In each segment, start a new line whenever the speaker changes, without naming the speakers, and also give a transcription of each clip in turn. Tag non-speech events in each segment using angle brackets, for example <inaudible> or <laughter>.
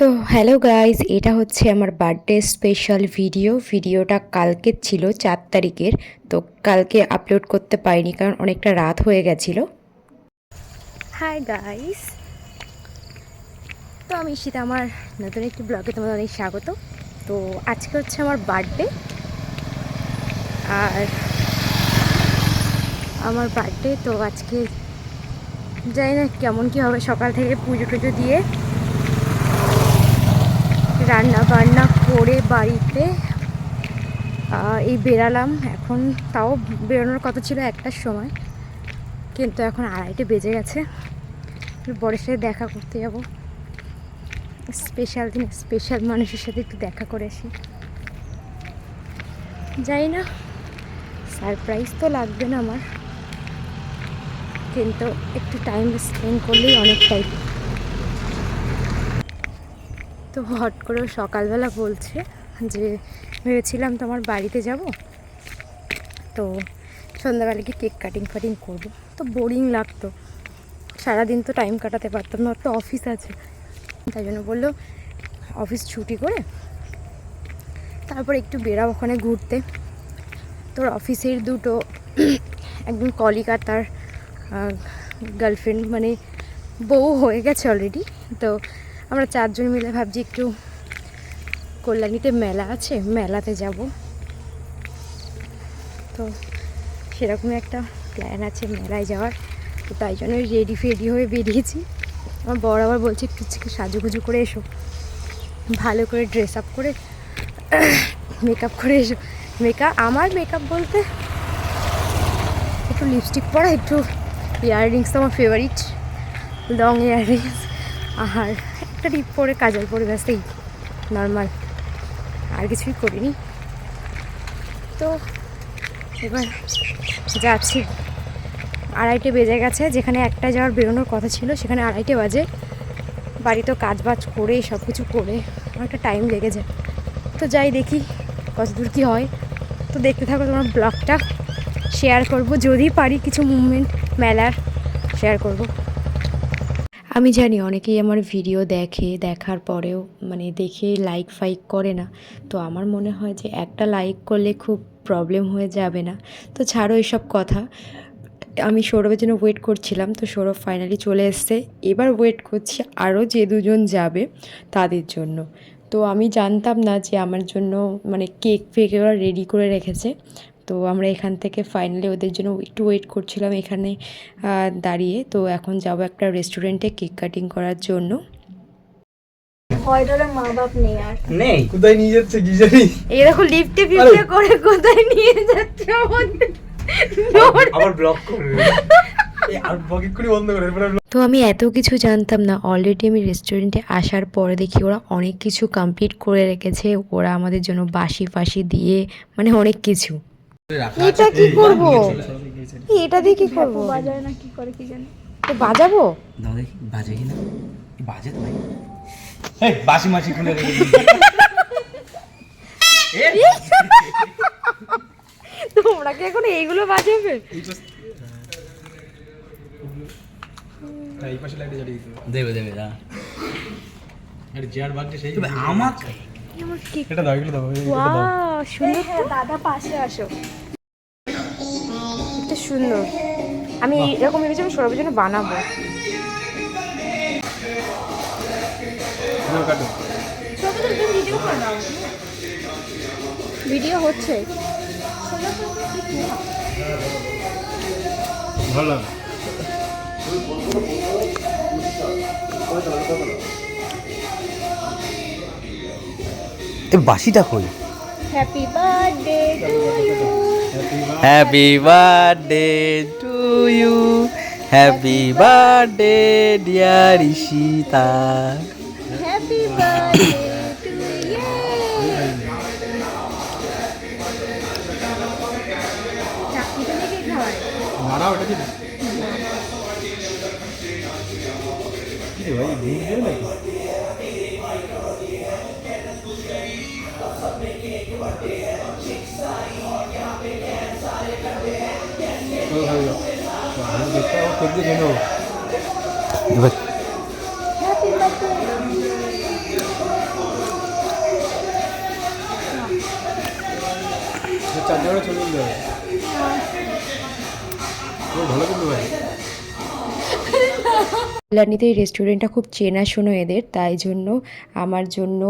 তো hello guys, এটা হচ্ছে আমার বার্থডে স্পেশাল ভিডিও। ভিডিওটা কালকে ছিল চার তারিখের, তো কালকে আপলোড করতে পারিনি কারণ অনেকটা রাত হয়ে গেছিল। হাই গাইস তো আমি ঈশিতা, আমার নতুন একটি ব্লগে তোমাদের অনেক স্বাগত। তো আজকে হচ্ছে আমার বার্থডে। আর আমার বার্থডে, তো আজকে জানি না কেমন কী হবে সকাল থেকে পুজো টুজো দিয়ে। রান্না বান্না করে বাড়িতে এই বেরালাম। এখন তাও বেরোনোর কথা ছিল একটার সময়, কিন্তু এখন আড়াইটে বেজে গেছে। বরের সাথে দেখা করতে যাব। স্পেশাল দিন স্পেশাল মানুষের সাথে একটু দেখা করে আসি। যাই না, সারপ্রাইজ তো লাগবে না আমার। কিন্তু একটু টাইম স্পেন্ড করলেই অনেকটাই। তো হট করে সকালবেলা বলছে যে, ভেবেছিলাম তোমার বাড়িতে যাব। তো সন্ধ্যাবেলা কি কেক কাটিং ফাটিং করব। তো বোরিং লাগতো। সারাদিন তো টাইম কাটাতে পারতাম না তো অফিস আছে। তাই জন্য বলল অফিস ছুটি করে তারপর একটু বেরাও ওখানে ঘুরতে। তোর অফিসের দুটো একজন কলিগ আর তার গার্লফ্রেন্ড মানে বউ হয়ে গেছে অলরেডি তো আমরা চারজন মিলে ভাবছি একটু কল্যাণীতে মেলা আছে, মেলাতে যাব। তো সেরকমই একটা প্ল্যান আছে মেলায় যাওয়ার। তো তাই জন্য রেডি ফেডি হয়ে বেরিয়েছি। আমার বড় আবার বলছে, একটু সাজুগুজু করে এসো। ভালো করে ড্রেস আপ করে মেকআপ করে এসো। মেকআপ আমার মেকআপ বলতে একটু লিপস্টিক পরা, একটু ইয়াররিংস তো আমার ফেভারিট লং ইয়াররিংস আর একটা টিপ পরে কাজল পরে ব্যাস এই নর্মাল আর কিছুই করিনি। তো এবার যাচ্ছি। আড়াইটে বেজে গেছে, যেখানে একটা যাওয়ার বেরোনোর কথা ছিল, সেখানে আড়াইটে বাজে। বাড়িতে কাজ বাজ করে সব কিছু করে অনেকটা টাইম লেগে যায় তো যাই দেখি কত দূর কী হয়। তো দেখতে থাকো তোমার ব্লগটা শেয়ার করব, যদি পারি কিছু মুভমেন্ট মেলার শেয়ার করব। আমি জানি অনেকেই আমার ভিডিও দেখে, দেখার পরেও মানে দেখে লাইক ফাইক করে না। তো আমার মনে হয় যে একটা লাইক করলে খুব প্রবলেম হয়ে যাবে না। তো ছাড়ো এসব কথা। আমি সৌরভের জন্য ওয়েট করছিলাম, তো সৌরভ ফাইনালি চলে এসছে। এবার ওয়েট করছি আরও যে দুজন যাবে তাদের জন্য। তো আমি জানতাম না যে আমার জন্য মানে কেক ফেক ওরা রেডি করে রেখেছে। তো আমরা এখান থেকে ফাইনালি ওদের জন্য একটু ওয়েট করছিলাম এখানে দাঁড়িয়ে। তো এখন যাব একটা রেস্টুরেন্টে কেক কাটিং করার জন্য।
মা বাপ নেই আর।
নেই?
কোথায় নিয়ে যাচ্ছে কি জানি?
এই দেখো লিফটে ফিফটে করে কোথায় নিয়ে যাচ্ছে
আবার ব্লক করবে
আর বকেট করে বন্ধ করে
তো আমি এত কিছু জানতাম না। অলরেডি আমি রেস্টুরেন্টে আসার পরে দেখি ওরা অনেক কিছু কমপ্লিট করে রেখেছে। ওরা আমাদের জন্য বাসি ফাসি দিয়ে মানে অনেক কিছু। এটা কি করব? এটা দিয়ে কি করব?
বাজারে না কি করে কি জানি?
তো বাজাবো?
দাও দেখি বাজে কি না বাজে তো ভাই এই বাসি মাসি খুলে রেখে
তোমরা কি এখন এইগুলো বাজাবে?
হ্যাঁ।
দেবে দেবে দা
আর
আমাকে
এটা দাও এগুলো দাও
ওয়াও সুন্দর
হ্যাঁ দাদা পাশে আসো।
এটা সুন্দর। আমি এরকম ভেবেছি আমি সৌরভের জন্য বানাবো। ভিডিও হচ্ছে।
ভালো <laughs>
এ বাসিটা কই
happy birthday to you
happy birthday to you happy birthday dear Ishita
happy birthday to you
এটা কি? <laughs> ভাই দিয়ে নাকি
এবার
চলে যাবে ভালো কিন্তু ভাই।
কল্যাণীতে এই রেস্টুরেন্টটা খুব চেনাশোনো এদের তাই জন্য আমার জন্য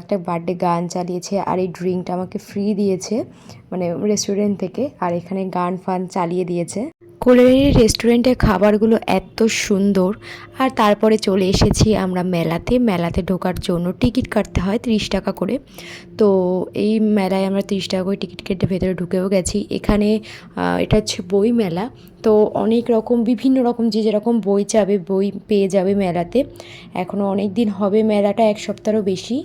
একটা বার্থডে গান চালিয়েছে আর এই ড্রিঙ্কটা আমাকে ফ্রি দিয়েছে মানে রেস্টুরেন্ট থেকে আর এখানে গান ফান চালিয়ে দিয়েছে। কল্যাণীর রেস্টুরেন্টের খাবারগুলো এত সুন্দর। আর তারপরে চলে এসেছি আমরা মেলাতে। মেলাতে ঢোকার জন্য টিকিট কাটতে হয় ত্রিশ টাকা করে। তো এই মেলায় আমরা ত্রিশ টাকা করে টিকিট কেটে ভেতরে ঢুকেও গেছি। এখানে এটা হচ্ছে বই মেলা। তো অনেক রকম, বিভিন্ন রকম যে যেরকম বই চাবে, বই পেয়ে যাবে মেলাতে। এখনও অনেক দিন হবে মেলাটা, এক সপ্তাহেরও বেশি।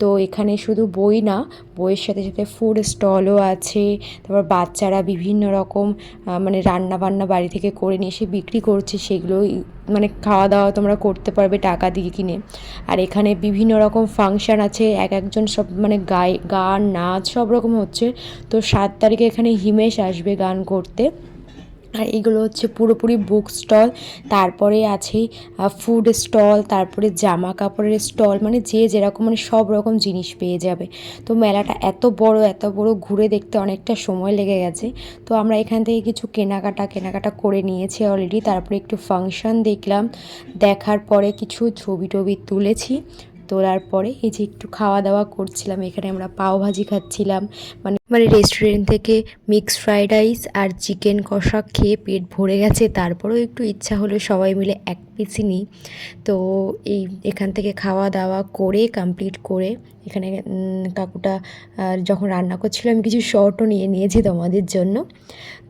তো এখানে শুধু বই না বইয়ের সাথে সাথে ফুড স্টলও আছে, তারপর বাচ্চারা বিভিন্ন রকম মানে রান্না বান্না বাড়ি থেকে করে নিয়ে এসে বিক্রি করছে সেগুলো মানে খাওয়া দাওয়া তোমরা করতে পারবে টাকা দিয়ে কিনে। আর এখানে বিভিন্ন রকম ফাংশান আছে, এক একজন সব মানে গায়ে গান, নাচ সব রকম হচ্ছে। তো সাত তারিখে এখানে হিমেশ আসবে গান করতে। আর এগুলো হচ্ছে পুরোপুরি বুক স্টল তারপরে আছে ফুড স্টল তারপরে জামা কাপড়ের স্টল মানে যে যেরকম মানে সব রকম জিনিস পেয়ে যাবে। তো মেলাটা এত বড় এত বড়, ঘুরে দেখতে অনেকটা সময় লেগে গেছে। তো আমরা এখান থেকে কিছু কেনাকাটা কেনাকাটা করে নিয়েছি অলরেডি তারপরে একটু ফাংশন দেখলাম। দেখার পরে কিছু ছবি টবি তুলেছি। তোলার পরে এই যে একটু খাওয়া দাওয়া করছিলাম, এখানে আমরা পাও ভাজি খাচ্ছিলাম। মানে মানে রেস্টুরেন্ট থেকে মিক্সড ফ্রাইড রাইস আর চিকেন কষা খেয়ে পেট ভরে গেছে। তারপরেও একটু ইচ্ছা হলো সবাই মিলে এক পিসি নিই। তো এই এখান থেকে খাওয়া দাওয়া করে কমপ্লিট করে এখানে কাকুটা যখন রান্না করছিল, আমি কিছু শর্টও নিয়ে নিয়েছি তোমাদের জন্য।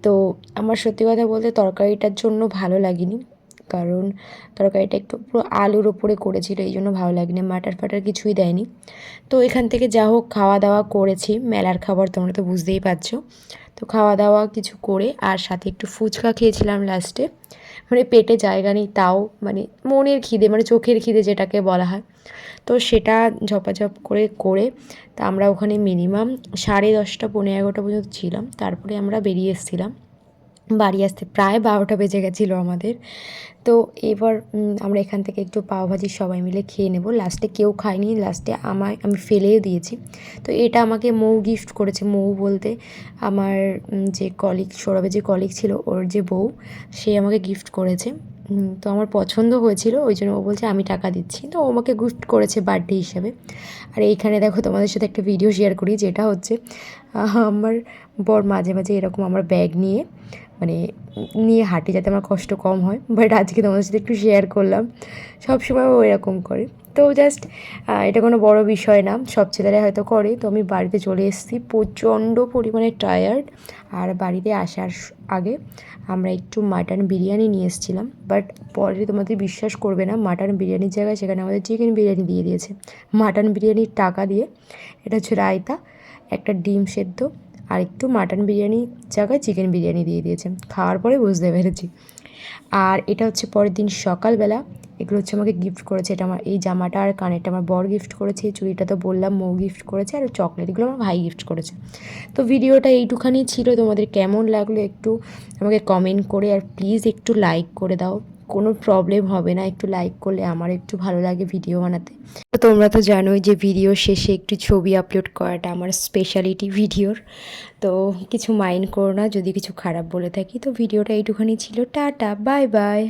তো আমার সত্যি কথা বলতে তরকারিটার জন্য ভালো লাগেনি। কারণ তরকারিটা একটু পুরো আলুর ওপরে করেছিল, এই জন্য ভালো লাগেনি। মাটার ফাটার কিছুই দেয়নি। তো এখান থেকে যা হোক খাওয়া দাওয়া করেছি, মেলার খাবার তোমরা তো বুঝতেই পারছ। তো খাওয়া দাওয়া কিছু করে আর সাথে একটু ফুচকা খেয়েছিলাম লাস্টে মানে পেটে জায়গা নেই তাও মানে মনের খিদে মানে চোখের খিদে যেটাকে বলা হয়। তো সেটা ঝপাঝপ করে করে তা আমরা ওখানে মিনিমাম সাড়ে দশটা পনেরো এগারোটা পর্যন্ত ছিলাম। তারপরে আমরা বেরিয়ে এসেছিলাম। বাড়ি আসতে প্রায় বারোটা বেজে গেছিল আমাদের। তো এবার আমরা এখান থেকে একটু পাওভাজি সবাই মিলে খেয়ে নেব। লাস্টে কেউ খায়নি লাস্টে আমায়, আমি ফেলেও দিয়েছি। তো এটা আমাকে মৌ গিফট করেছে, মৌ বলতে আমার যে কলিগ সৌরভের যে কলিগ ছিল, ওর যে বউ, সে আমাকে গিফট করেছে। তো আমার পছন্দ হয়েছিল, ওই জন্য ও বলছে আমি টাকা দিচ্ছি। তো ও আমাকে গিফট করেছে বার্থডে হিসাবে। আর এইখানে দেখো তোমাদের সাথে একটা ভিডিও শেয়ার করি, যেটা হচ্ছে আমার বর মাঝে মাঝে এরকম আমার ব্যাগ নিয়ে মানে নিয়ে হাঁটে যাতে আমার কষ্ট কম হয়। বাট আজকে তোমাদের সাথে একটু শেয়ার করলাম। সবসময় ও এরকম করে। তো জাস্ট এটা কোনো বড় বিষয় না। সব ছেলেরা হয়তো করে। তো আমি বাড়িতে চলে এসেছি প্রচণ্ড পরিমাণে টায়ার্ড আর বাড়িতে আসার আগে আমরা একটু মাটন বিরিয়ানি নিয়ে এসেছিলাম। বাট পরে তোমাদের বিশ্বাস করবে না মাটন বিরিয়ানির জায়গায় সেখানে আমাদের চিকেন বিরিয়ানি দিয়ে দিয়েছে। মাটন বিরিয়ানির টাকা দিয়ে এটা হচ্ছে রায়তা, একটা ডিম সেদ্ধ আর একটু মাটন বিরিয়ানির জায়গায় চিকেন বিরিয়ানি দিয়ে দিয়েছে। খাওয়ার পরে বুঝতে পেরেছি। আর এটা হচ্ছে পরের দিন সকালবেলা। এগুলো হচ্ছে আমাকে গিফট করেছে। এটা আমার, এই জামাটা আর কানেরটা আমার বর গিফট করেছে, এই চুড়িটা তো বললাম, মৌ গিফট করেছে, আর চকলেট এগুলো আমার ভাই গিফট করেছে। তো ভিডিওটা এইটুখানি ছিল, তোমাদের কেমন লাগল একটু আমাকে কমেন্ট করে, আর প্লিজ একটু লাইক করে দাও। কোনো প্রবলেম হবে না, একটু লাইক করলে আমার একটু ভালো লাগে ভিডিও বানাতে। তো তোমরা তো জানোই যে ভিডিও শেষে একটু ছবি আপলোড করাটা আমার স্পেশালিটি ভিডিওর তো কিছু মাইন্ড করো না, যদি কিছু খারাপ বলে থাকি, তো ভিডিওটা এইটুখানি ছিল। Tata bye bye